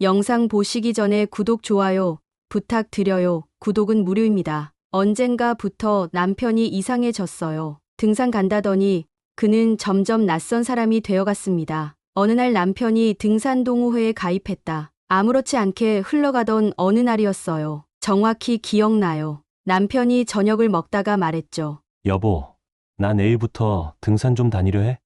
영상 보시기 전에 구독, 좋아요 부탁드려요. 구독은 무료입니다. 언젠가부터 남편이 이상해졌어요. 등산 간다더니 그는 점점 낯선 사람이 되어갔습니다. 어느 날 남편이 등산 동호회에 가입했다. 아무렇지 않게 흘러가던 어느 날이었어요. 정확히 기억나요. 남편이 저녁을 먹다가 말했죠. 여보, 나 내일부터 등산 좀 다니려 해?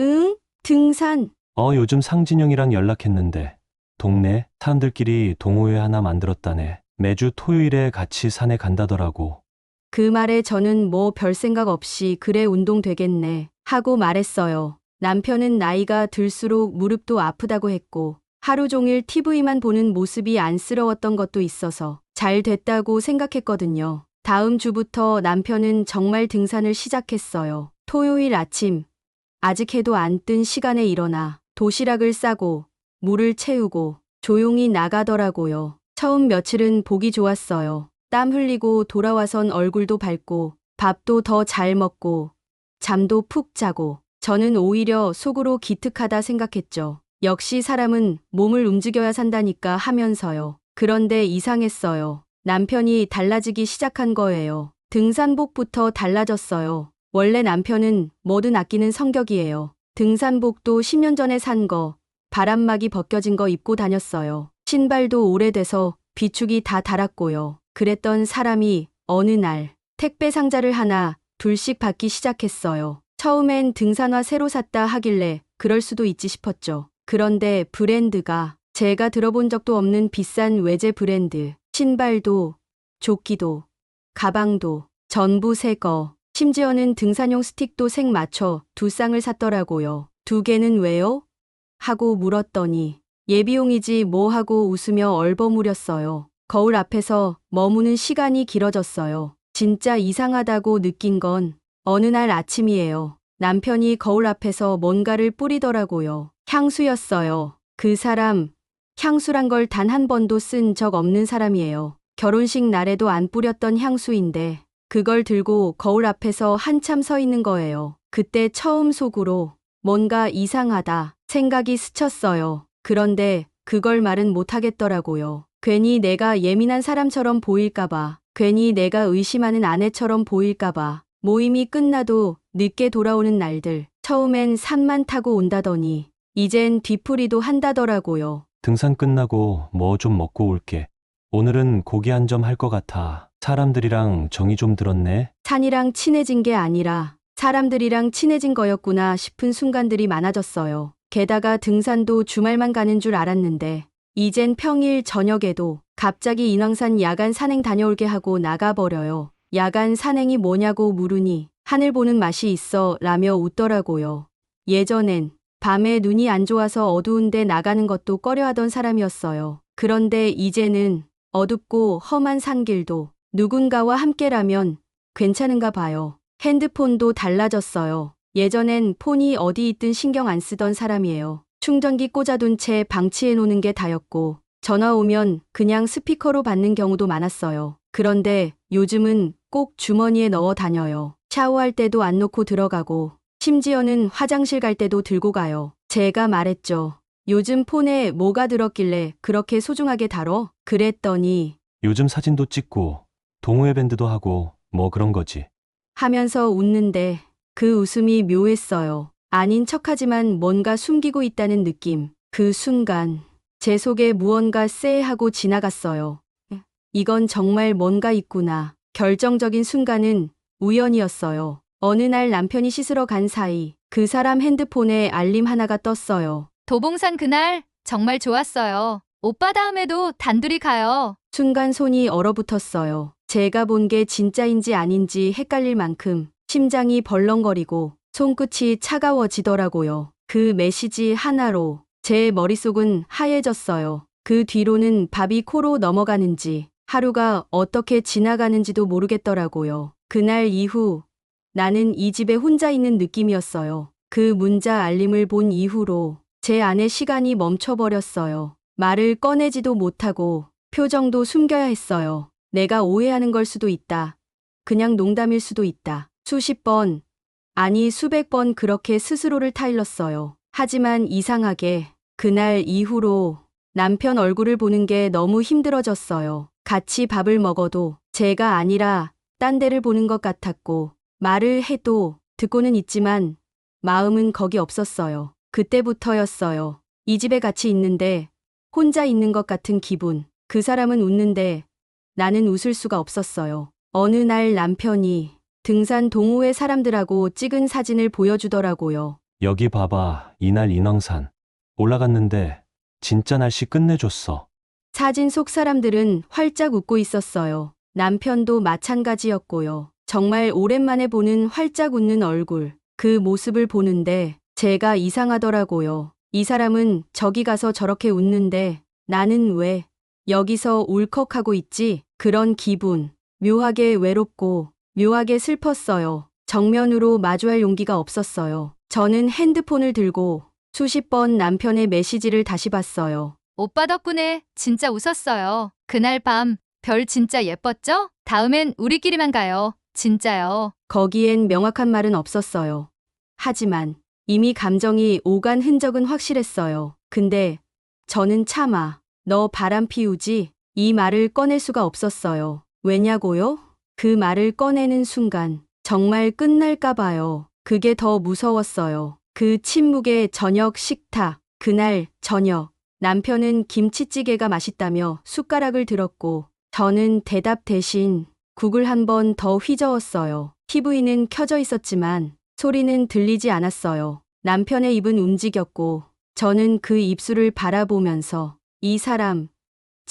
응? 등산. 어, 요즘 상진영이랑 연락했는데, 동네 사람들끼리 동호회 하나 만들었다네. 매주 토요일에 같이 산에 간다더라고. 그 말에 저는 뭐 별 생각 없이 그래 운동 되겠네 하고 말했어요. 남편은 나이가 들수록 무릎도 아프다고 했고 하루 종일 TV만 보는 모습이 안쓰러웠던 것도 있어서 잘 됐다고 생각했거든요. 다음 주부터 남편은 정말 등산을 시작했어요. 토요일 아침 아직 해도 안 뜬 시간에 일어나 도시락을 싸고 물을 채우고 조용히 나가더라고요. 처음 며칠은 보기 좋았어요. 땀 흘리고 돌아와선 얼굴도 밝고 밥도 더 잘 먹고 잠도 푹 자고 저는 오히려 속으로 기특하다 생각했죠. 역시 사람은 몸을 움직여야 산다니까 하면서요. 그런데 이상했어요. 남편이 달라지기 시작한 거예요. 등산복부터 달라졌어요. 원래 남편은 뭐든 아끼는 성격이에요. 등산복도 10년 전에 산 거, 바람막이 벗겨진 거 입고 다녔어요. 신발도 오래돼서 비축이 다 닳았고요. 그랬던 사람이 어느 날 택배 상자를 하나 둘씩 받기 시작했어요. 처음엔 등산화 새로 샀다 하길래 그럴 수도 있지 싶었죠. 그런데 브랜드가 제가 들어본 적도 없는 비싼 외제 브랜드, 신발도, 조끼도, 가방도, 전부 새 거. 심지어는 등산용 스틱도 색 맞춰 두 쌍을 샀더라고요. 두 개는 왜요? 하고 물었더니 예비용이지 뭐 하고 웃으며 얼버무렸어요. 거울 앞에서 머무는 시간이 길어졌어요. 진짜 이상하다고 느낀 건 어느 날 아침이에요. 남편이 거울 앞에서 뭔가를 뿌리더라고요. 향수였어요. 그 사람, 향수란 걸 단 한 번도 쓴 적 없는 사람이에요. 결혼식 날에도 안 뿌렸던 향수인데 그걸 들고 거울 앞에서 한참 서 있는 거예요. 그때 처음 속으로 뭔가 이상하다 생각이 스쳤어요. 그런데 그걸 말은 못하겠더라고요. 괜히 내가 예민한 사람처럼 보일까봐, 괜히 내가 의심하는 아내처럼 보일까봐, 모임이 끝나도 늦게 돌아오는 날들, 처음엔 산만 타고 온다더니, 이젠 뒤풀이도 한다더라고요. 등산 끝나고 뭐 좀 먹고 올게. 오늘은 고기 한 점 할 것 같아. 사람들이랑 정이 좀 들었네. 산이랑 친해진 게 아니라 사람들이랑 친해진 거였구나 싶은 순간들이 많아졌어요. 게다가 등산도 주말만 가는 줄 알았는데 이젠 평일 저녁에도 갑자기 인왕산 야간 산행 다녀올게 하고 나가버려요. 야간 산행이 뭐냐고 물으니 하늘 보는 맛이 있어 라며 웃더라고요. 예전엔 밤에 눈이 안 좋아서 어두운데 나가는 것도 꺼려하던 사람이었어요. 그런데 이제는 어둡고 험한 산길도 누군가와 함께라면 괜찮은가 봐요. 핸드폰도 달라졌어요. 예전엔 폰이 어디 있든 신경 안 쓰던 사람이에요. 충전기 꽂아둔 채 방치해 놓는 게 다였고, 전화 오면 그냥 스피커로 받는 경우도 많았어요. 그런데 요즘은 꼭 주머니에 넣어 다녀요. 샤워할 때도 안 놓고 들어가고, 심지어는 화장실 갈 때도 들고 가요. 제가 말했죠. 요즘 폰에 뭐가 들었길래 그렇게 소중하게 다뤄? 그랬더니 요즘 사진도 찍고, 동호회 밴드도 하고, 뭐 그런 거지. 하면서 웃는데 그 웃음이 묘했어요. 아닌 척하지만 뭔가 숨기고 있다는 느낌. 그 순간 제 속에 무언가 쎄하고 지나갔어요. 이건 정말 뭔가 있구나. 결정적인 순간은 우연이었어요. 어느 날 남편이 씻으러 간 사이 그 사람 핸드폰에 알림 하나가 떴어요. 도봉산 그날 정말 좋았어요. 오빠 다음에도 단둘이 가요. 순간 손이 얼어붙었어요. 제가 본 게 진짜인지 아닌지 헷갈릴 만큼 심장이 벌렁거리고 손끝이 차가워지더라고요. 그 메시지 하나로 제 머릿속은 하얘졌어요. 그 뒤로는 밥이 코로 넘어가는지 하루가 어떻게 지나가는지도 모르겠더라고요. 그날 이후 나는 이 집에 혼자 있는 느낌이었어요. 그 문자 알림을 본 이후로 제 안에 시간이 멈춰버렸어요. 말을 꺼내지도 못하고 표정도 숨겨야 했어요. 내가 오해하는 걸 수도 있다. 그냥 농담일 수도 있다. 수십 번, 아니 수백 번 그렇게 스스로를 타일렀어요. 하지만 이상하게 그날 이후로 남편 얼굴을 보는 게 너무 힘들어졌어요. 같이 밥을 먹어도 제가 아니라 딴 데를 보는 것 같았고, 말을 해도 듣고는 있지만 마음은 거기 없었어요. 그때부터였어요. 이 집에 같이 있는데 혼자 있는 것 같은 기분. 그 사람은 웃는데 나는 웃을 수가 없었어요. 어느 날 남편이 등산 동호회 사람들하고 찍은 사진을 보여주더라고요. 여기 봐봐. 이날 인왕산. 올라갔는데 진짜 날씨 끝내줬어. 사진 속 사람들은 활짝 웃고 있었어요. 남편도 마찬가지였고요. 정말 오랜만에 보는 활짝 웃는 얼굴. 그 모습을 보는데 제가 이상하더라고요. 이 사람은 저기 가서 저렇게 웃는데 나는 왜 여기서 울컥하고 있지? 그런 기분. 묘하게 외롭고 묘하게 슬펐어요. 정면으로 마주할 용기가 없었어요. 저는 핸드폰을 들고 수십 번 남편의 메시지를 다시 봤어요. 오빠 덕분에 진짜 웃었어요. 그날 밤 별 진짜 예뻤죠? 다음엔 우리끼리만 가요. 진짜요. 거기엔 명확한 말은 없었어요. 하지만 이미 감정이 오간 흔적은 확실했어요. 근데 저는 차마 너 바람 피우지 이 말을 꺼낼 수가 없었어요. 왜냐고요? 그 말을 꺼내는 순간 정말 끝날까 봐요. 그게 더 무서웠어요. 그 침묵의 저녁 식탁. 그날 저녁 남편은 김치찌개가 맛있다며 숟가락을 들었고 저는 대답 대신 국을 한 번 더 휘저었어요. TV는 켜져 있었지만 소리는 들리지 않았어요. 남편의 입은 움직였고 저는 그 입술을 바라보면서 이 사람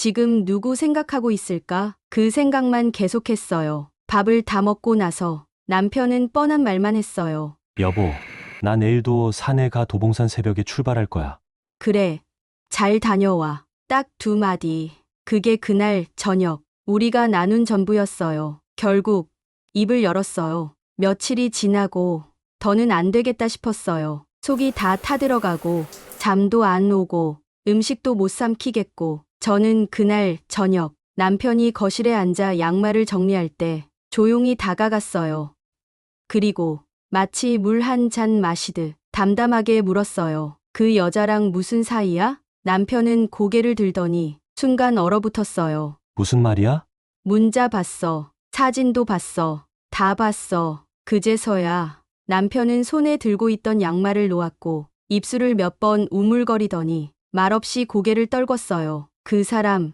지금 누구 생각하고 있을까? 그 생각만 계속했어요. 밥을 다 먹고 나서 남편은 뻔한 말만 했어요. 여보, 나 내일도 산에 가 도봉산 새벽에 출발할 거야. 그래, 잘 다녀와. 딱 두 마디. 그게 그날 저녁, 우리가 나눈 전부였어요. 결국, 입을 열었어요. 며칠이 지나고, 더는 안 되겠다 싶었어요. 속이 다 타들어가고, 잠도 안 오고, 음식도 못 삼키겠고, 저는 그날 저녁, 남편이 거실에 앉아 양말을 정리할 때, 조용히 다가갔어요. 그리고, 마치 물 한 잔 마시듯, 담담하게 물었어요. 그 여자랑 무슨 사이야? 남편은 고개를 들더니 순간 얼어붙었어요. 무슨 말이야? 문자 봤어. 사진도 봤어. 다 봤어. 그제서야 남편은 손에 들고 있던 양말을 놓았고 입술을 몇 번 우물거리더니 말없이 고개를 떨궜어요. 그 사람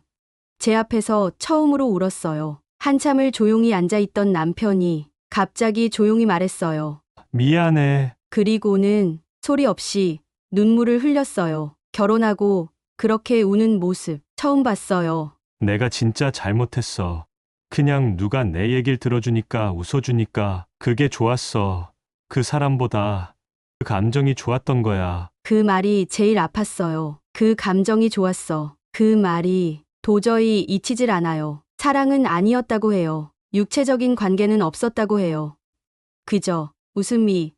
제 앞에서 처음으로 울었어요. 한참을 조용히 앉아 있던 남편이 갑자기 조용히 말했어요. 미안해. 그리고는 소리 없이 눈물을 흘렸어요. 결혼하고 그렇게 우는 모습 처음 봤어요. 내가 진짜 잘못했어. 그냥 누가 내 얘기를 들어주니까 웃어주니까 그게 좋았어. 그 사람보다 그 감정이 좋았던 거야. 그 말이 제일 아팠어요. 그 감정이 좋았어. 그 말이 도저히 잊히질 않아요. 사랑은 아니었다고 해요. 육체적인 관계는 없었다고 해요. 그저 웃음이,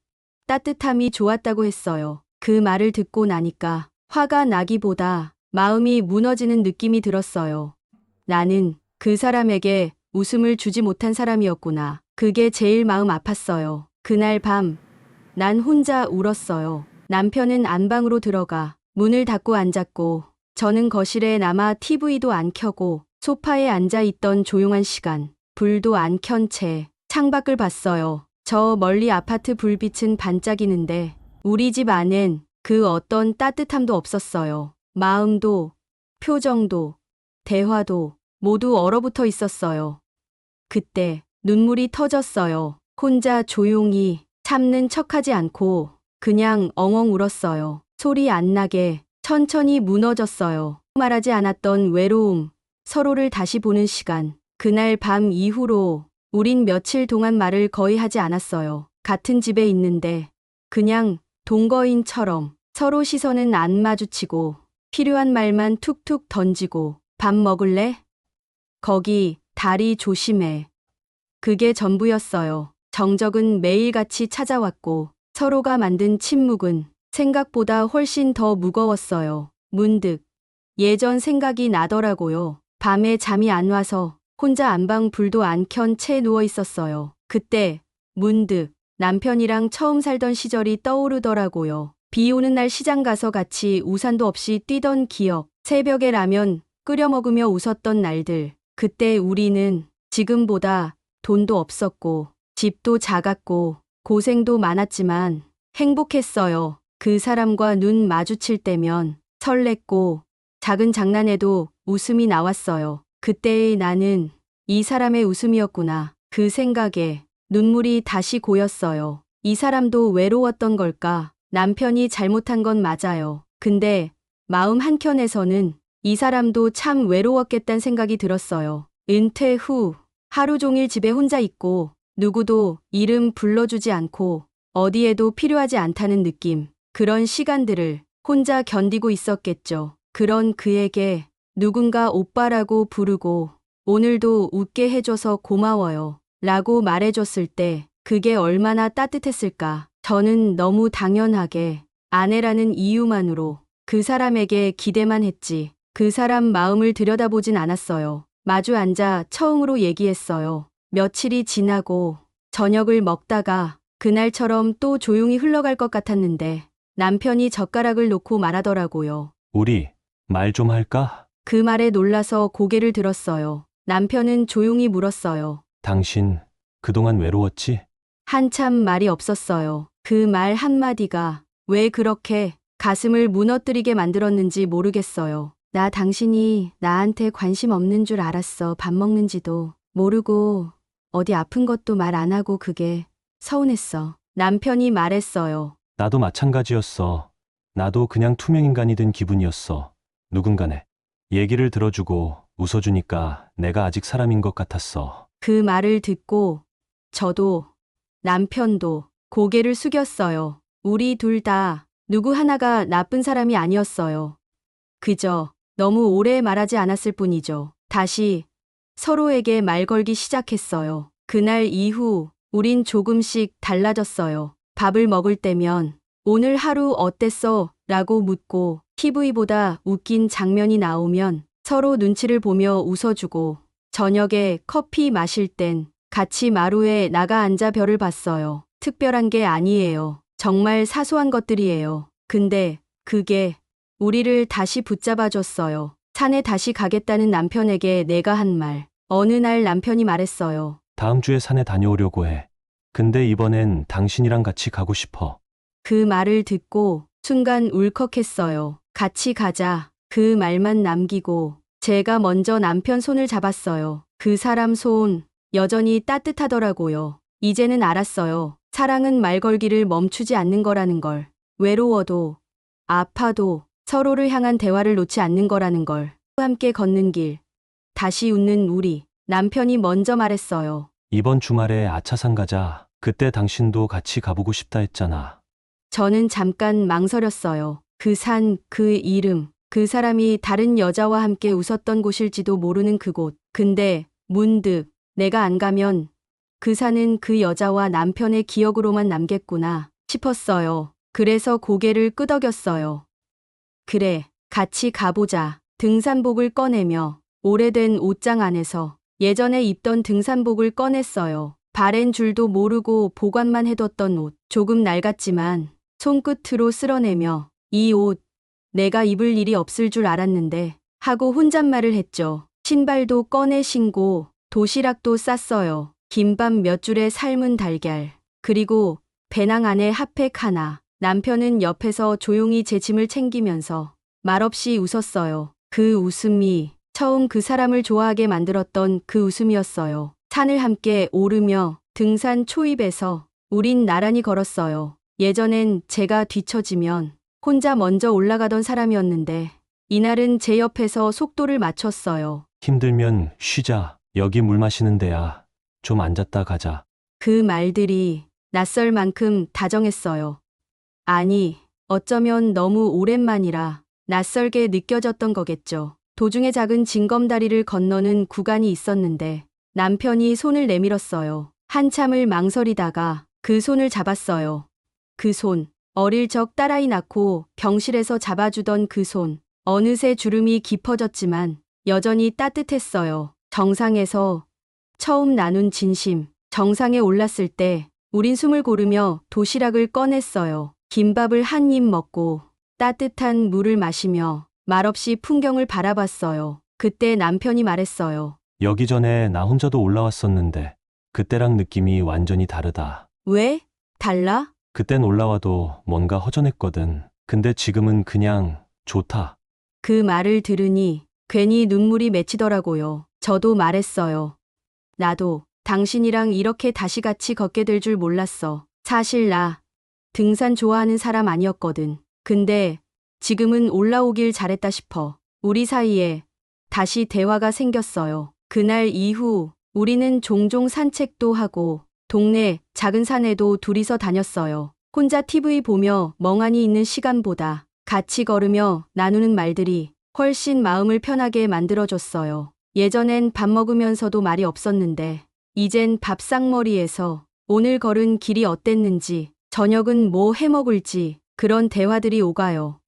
따뜻함이 좋았다고 했어요. 그 말을 듣고 나니까 화가 나기보다 마음이 무너지는 느낌이 들었어요. 나는 그 사람에게 웃음을 주지 못한 사람이었구나. 그게 제일 마음 아팠어요. 그날 밤, 난 혼자 울었어요. 남편은 안방으로 들어가 문을 닫고 앉았고, 저는 거실에 남아 TV도 안 켜고 소파에 앉아 있던 조용한 시간, 불도 안 켠 채 창밖을 봤어요. 저 멀리 아파트 불빛은 반짝이는데 우리 집 안엔 그 어떤 따뜻함도 없었어요. 마음도, 표정도, 대화도 모두 얼어붙어 있었어요. 그때 눈물이 터졌어요. 혼자 조용히 참는 척하지 않고 그냥 엉엉 울었어요. 소리 안 나게 천천히 무너졌어요. 말하지 않았던 외로움, 서로를 다시 보는 시간. 그날 밤 이후로 우린 며칠 동안 말을 거의 하지 않았어요. 같은 집에 있는데 그냥 동거인처럼 서로 시선은 안 마주치고 필요한 말만 툭툭 던지고 밥 먹을래? 거기 다리 조심해. 그게 전부였어요. 정적은 매일같이 찾아왔고 서로가 만든 침묵은 생각보다 훨씬 더 무거웠어요. 문득 예전 생각이 나더라고요. 밤에 잠이 안 와서 혼자 안방 불도 안 켠 채 누워 있었어요. 그때 문득 남편이랑 처음 살던 시절이 떠오르더라고요. 비 오는 날 시장 가서 같이 우산도 없이 뛰던 기억, 새벽에 라면 끓여 먹으며 웃었던 날들. 그때 우리는 지금보다 돈도 없었고, 집도 작았고, 고생도 많았지만 행복했어요. 그 사람과 눈 마주칠 때면 설렜고, 작은 장난에도 웃음이 나왔어요. 그때의 나는 이 사람의 웃음이었구나. 그 생각에 눈물이 다시 고였어요. 이 사람도 외로웠던 걸까? 남편이 잘못한 건 맞아요. 근데 마음 한켠에서는 이 사람도 참 외로웠겠다는 생각이 들었어요. 은퇴 후 하루 종일 집에 혼자 있고 누구도 이름 불러주지 않고 어디에도 필요하지 않다는 느낌. 그런 시간들을 혼자 견디고 있었겠죠. 그런 그에게 누군가 오빠라고 부르고 오늘도 웃게 해줘서 고마워요. 라고 말해줬을 때 그게 얼마나 따뜻했을까. 저는 너무 당연하게 아내라는 이유만으로 그 사람에게 기대만 했지. 그 사람 마음을 들여다보진 않았어요. 마주 앉아 처음으로 얘기했어요. 며칠이 지나고 저녁을 먹다가 그날처럼 또 조용히 흘러갈 것 같았는데 남편이 젓가락을 놓고 말하더라고요. 우리 말 좀 할까? 그 말에 놀라서 고개를 들었어요. 남편은 조용히 물었어요. 당신 그동안 외로웠지? 한참 말이 없었어요. 그 말 한마디가 왜 그렇게 가슴을 무너뜨리게 만들었는지 모르겠어요. 나 당신이 나한테 관심 없는 줄 알았어. 밥 먹는지도 모르고 어디 아픈 것도 말 안 하고 그게 서운했어. 남편이 말했어요. 나도 마찬가지였어. 나도 그냥 투명 인간이 된 기분이었어. 누군가네. 얘기를 들어주고 웃어주니까 내가 아직 사람인 것 같았어. 그 말을 듣고 저도 남편도 고개를 숙였어요. 우리 둘 다 누구 하나가 나쁜 사람이 아니었어요. 그저 너무 오래 말하지 않았을 뿐이죠. 다시 서로에게 말 걸기 시작했어요. 그날 이후 우린 조금씩 달라졌어요. 밥을 먹을 때면 오늘 하루 어땠어? 라고 묻고 TV보다 웃긴 장면이 나오면 서로 눈치를 보며 웃어주고 저녁에 커피 마실 땐 같이 마루에 나가 앉아 별을 봤어요. 특별한 게 아니에요. 정말 사소한 것들이에요. 근데 그게 우리를 다시 붙잡아 줬어요. 산에 다시 가겠다는 남편에게 내가 한 말. 어느 날 남편이 말했어요. 다음 주에 산에 다녀오려고 해. 근데 이번엔 당신이랑 같이 가고 싶어. 그 말을 듣고 순간 울컥했어요. 같이 가자. 그 말만 남기고 제가 먼저 남편 손을 잡았어요. 그 사람 손 여전히 따뜻하더라고요. 이제는 알았어요. 사랑은 말 걸기를 멈추지 않는 거라는 걸. 외로워도 아파도 서로를 향한 대화를 놓지 않는 거라는 걸. 함께 걷는 길. 다시 웃는 우리. 남편이 먼저 말했어요. 이번 주말에 아차산 가자. 그때 당신도 같이 가보고 싶다 했잖아. 저는 잠깐 망설였어요. 그 산, 그 이름, 그 사람이 다른 여자와 함께 웃었던 곳일지도 모르는 그곳. 근데 문득 내가 안 가면 그 산은 그 여자와 남편의 기억으로만 남겠구나 싶었어요. 그래서 고개를 끄덕였어요. 그래, 같이 가보자. 등산복을 꺼내며 오래된 옷장 안에서 예전에 입던 등산복을 꺼냈어요. 바랜 줄도 모르고 보관만 해뒀던 옷. 조금 낡았지만 손끝으로 쓸어내며 이 옷 내가 입을 일이 없을 줄 알았는데 하고 혼잣말을 했죠. 신발도 꺼내 신고 도시락도 쌌어요. 김밥 몇 줄에 삶은 달걀. 그리고 배낭 안에 핫팩 하나. 남편은 옆에서 조용히 제 짐을 챙기면서 말없이 웃었어요. 그 웃음이 처음 그 사람을 좋아하게 만들었던 그 웃음이었어요. 산을 함께 오르며 등산 초입에서 우린 나란히 걸었어요. 예전엔 제가 뒤처지면 혼자 먼저 올라가던 사람이었는데 이날은 제 옆에서 속도를 맞췄어요. 힘들면 쉬자. 여기 물 마시는 데야. 좀 앉았다 가자. 그 말들이 낯설 만큼 다정했어요. 아니, 어쩌면 너무 오랜만이라 낯설게 느껴졌던 거겠죠. 도중에 작은 징검다리를 건너는 구간이 있었는데 남편이 손을 내밀었어요. 한참을 망설이다가 그 손을 잡았어요. 그 손, 어릴 적 딸아이 낳고 병실에서 잡아주던 그 손. 어느새 주름이 깊어졌지만 여전히 따뜻했어요. 정상에서 처음 나눈 진심. 정상에 올랐을 때 우린 숨을 고르며 도시락을 꺼냈어요. 김밥을 한 입 먹고 따뜻한 물을 마시며 말없이 풍경을 바라봤어요. 그때 남편이 말했어요. 여기 전에 나 혼자도 올라왔었는데 그때랑 느낌이 완전히 다르다. 왜? 달라? 그땐 올라와도 뭔가 허전했거든. 근데 지금은 그냥 좋다. 그 말을 들으니 괜히 눈물이 맺히더라고요. 저도 말했어요. 나도 당신이랑 이렇게 다시 같이 걷게 될 줄 몰랐어. 사실 나 등산 좋아하는 사람 아니었거든. 근데 지금은 올라오길 잘했다 싶어. 우리 사이에 다시 대화가 생겼어요. 그날 이후 우리는 종종 산책도 하고 동네 작은 산에도 둘이서 다녔어요. 혼자 TV 보며 멍하니 있는 시간보다 같이 걸으며 나누는 말들이 훨씬 마음을 편하게 만들어줬어요. 예전엔 밥 먹으면서도 말이 없었는데, 이젠 밥상머리에서 오늘 걸은 길이 어땠는지, 저녁은 뭐 해 먹을지, 그런 대화들이 오가요.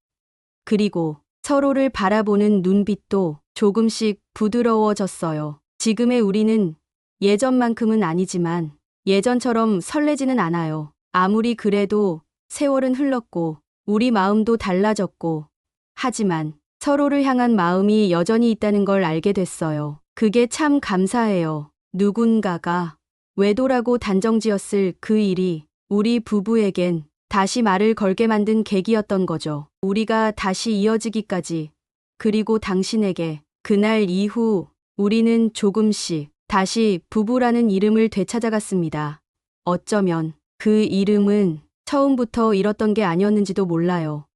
그리고 서로를 바라보는 눈빛도 조금씩 부드러워졌어요. 지금의 우리는 예전만큼은 아니지만 예전처럼 설레지는 않아요. 아무리 그래도 세월은 흘렀고 우리 마음도 달라졌고 하지만 서로를 향한 마음이 여전히 있다는 걸 알게 됐어요. 그게 참 감사해요. 누군가가 외도라고 단정지었을 그 일이 우리 부부에겐 다시 말을 걸게 만든 계기였던 거죠. 우리가 다시 이어지기까지 그리고 당신에게 그날 이후 우리는 조금씩 다시 부부라는 이름을 되찾아갔습니다. 어쩌면 그 이름은 처음부터 잃었던 게 아니었는지도 몰라요.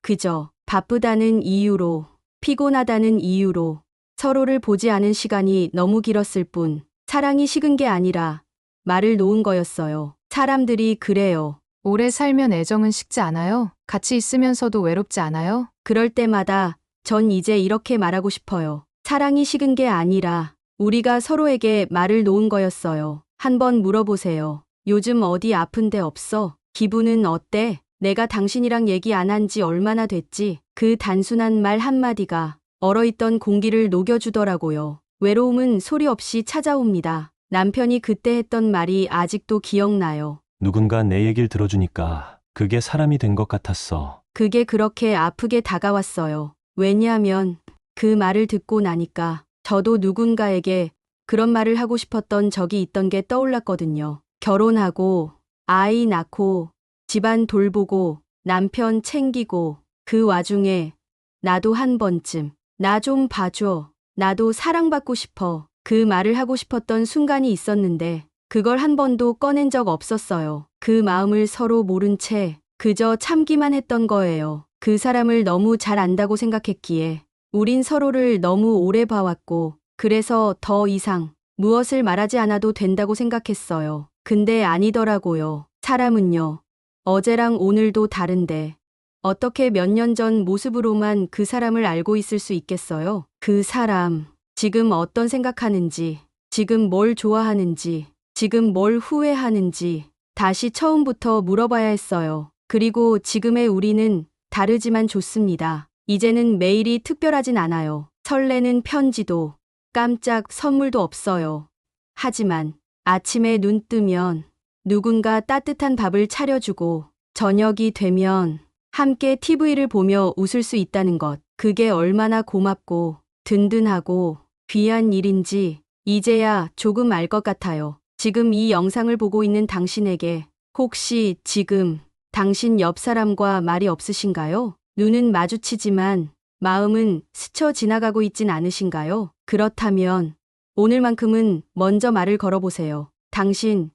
그저 바쁘다는 이유로, 피곤하다는 이유로 서로를 보지 않은 시간이 너무 길었을 뿐 사랑이 식은 게 아니라 말을 놓은 거였어요. 사람들이 그래요. 오래 살면 애정은 식지 않아요? 같이 있으면서도 외롭지 않아요? 그럴 때마다 전 이제 이렇게 말하고 싶어요. 사랑이 식은 게 아니라 우리가 서로에게 말을 놓은 거였어요. 한번 물어보세요. 요즘 어디 아픈 데 없어? 기분은 어때? 내가 당신이랑 얘기 안 한 지 얼마나 됐지? 그 단순한 말 한마디가 얼어있던 공기를 녹여주더라고요. 외로움은 소리 없이 찾아옵니다. 남편이 그때 했던 말이 아직도 기억나요. 누군가 내 얘기를 들어주니까 그게 사람이 된 것 같았어. 그게 그렇게 아프게 다가왔어요. 왜냐하면 그 말을 듣고 나니까 저도 누군가에게 그런 말을 하고 싶었던 적이 있던 게 떠올랐거든요. 결혼하고 아이 낳고 집안 돌보고 남편 챙기고 그 와중에 나도 한 번쯤 나 좀 봐줘. 나도 사랑받고 싶어. 그 말을 하고 싶었던 순간이 있었는데 그걸 한 번도 꺼낸 적 없었어요. 그 마음을 서로 모른 채 그저 참기만 했던 거예요. 그 사람을 너무 잘 안다고 생각했기에 우린 서로를 너무 오래 봐왔고 그래서 더 이상 무엇을 말하지 않아도 된다고 생각했어요. 근데 아니더라고요. 사람은요. 어제랑 오늘도 다른데 어떻게 몇 년 전 모습으로만 그 사람을 알고 있을 수 있겠어요? 그 사람 지금 어떤 생각하는지, 지금 뭘 좋아하는지, 지금 뭘 후회하는지 다시 처음부터 물어봐야 했어요. 그리고 지금의 우리는 다르지만 좋습니다. 이제는 매일이 특별하진 않아요. 설레는 편지도 깜짝 선물도 없어요. 하지만 아침에 눈 뜨면 누군가 따뜻한 밥을 차려주고 저녁이 되면 함께 TV를 보며 웃을 수 있다는 것. 그게 얼마나 고맙고 든든하고 귀한 일인지 이제야 조금 알 것 같아요. 지금 이 영상을 보고 있는 당신에게 혹시 지금 당신 옆 사람과 말이 없으신가요? 눈은 마주치지만 마음은 스쳐 지나가고 있진 않으신가요? 그렇다면 오늘만큼은 먼저 말을 걸어보세요. 당신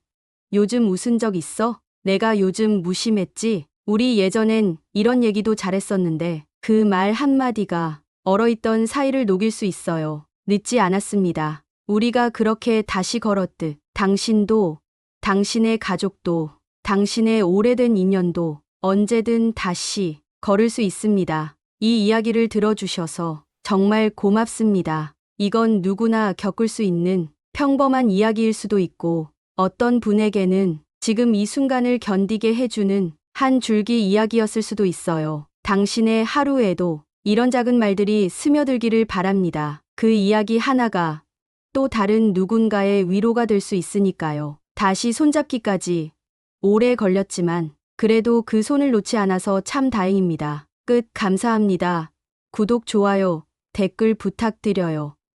요즘 웃은 적 있어? 내가 요즘 무심했지? 우리 예전엔 이런 얘기도 잘했었는데 그 말 한마디가 얼어있던 사이를 녹일 수 있어요. 늦지 않았습니다. 우리가 그렇게 다시 걸었듯 당신도 당신의 가족도 당신의 오래된 인연도 언제든 다시 걸을 수 있습니다. 이 이야기를 들어주셔서 정말 고맙습니다. 이건 누구나 겪을 수 있는 평범한 이야기일 수도 있고 어떤 분에게는 지금 이 순간을 견디게 해주는 한 줄기 이야기였을 수도 있어요. 당신의 하루에도 이런 작은 말들이 스며들기를 바랍니다. 그 이야기 하나가 또 다른 누군가의 위로가 될 수 있으니까요. 다시 손잡기까지 오래 걸렸지만 그래도 그 손을 놓지 않아서 참 다행입니다. 끝 감사합니다. 구독, 좋아요, 댓글 부탁드려요.